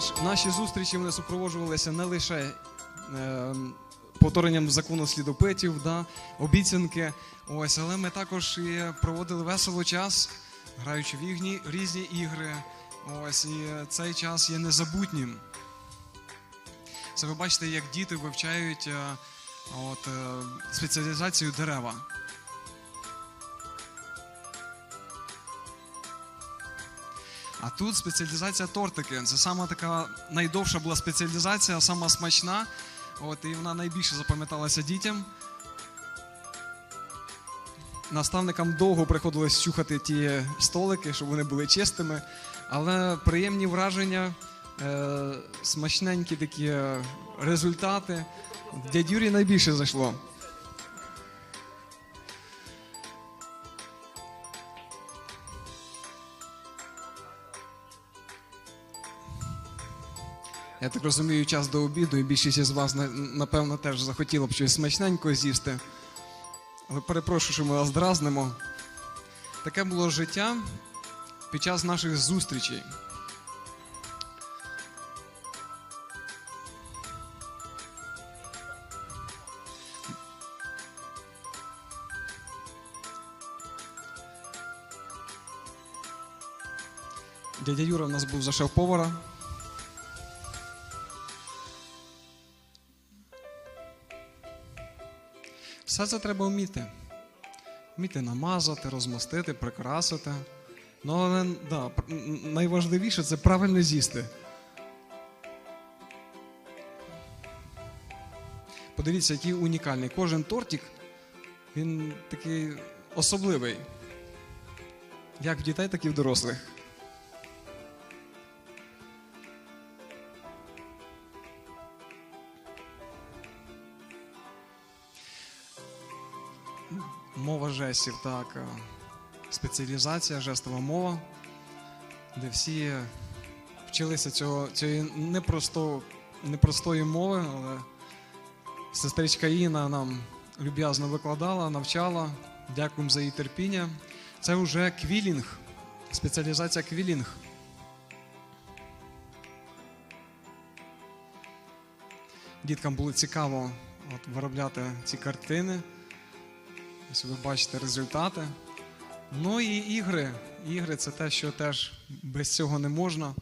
Наш, наші зустрічі вони супроводжувалися не лише е, повторенням закону слідопитів, да, обіцянки. Ось, але ми також і проводили весело час, граючи в ігні, різні ігри. Ось, і цей час є незабутнім. Це ви бачите, як діти вивчають е, от, е, спеціалізацію дерева. А тут спеціалізація тортики. Це сама така найдовша була спеціалізація, сама смачна. От, і вона найбільше запам'яталася дітям. Наставникам довго приходилось чухати ті столики, щоб вони були чистими. Але приємні враження, е, смачненькі такі результати. Дядь Юрій найбільше зайшло. Я так розумію, час до обіду, і більшість із вас на- напевно теж захотіло б щось смачненького з'їсти. Але перепрошую, що ми вас дразнимо. Таке було життя під час наших зустрічей. Дядя Юра у нас був за шеф-повара. Все це треба вміти. Вміти намазати, розмастити, прикрасити. Ну, але да, найважливіше це правильно з'їсти. Подивіться, який унікальний. Кожен тортик, він такий особливий. Як в дітей, так і в дорослих. Мова жестів, так. е, Спеціалізація, жестова мова, де всі вчилися цього, цієї непросто, непростої мови, але сестричка Інна нам люб'язно викладала, навчала. Дякуємо за її терпіння. Це вже квілінг, спеціалізація квілінг. Діткам було цікаво от, виробляти ці картини. Ось ви бачите результати. Ну і ігри. Ігри це те, що теж без цього не можна.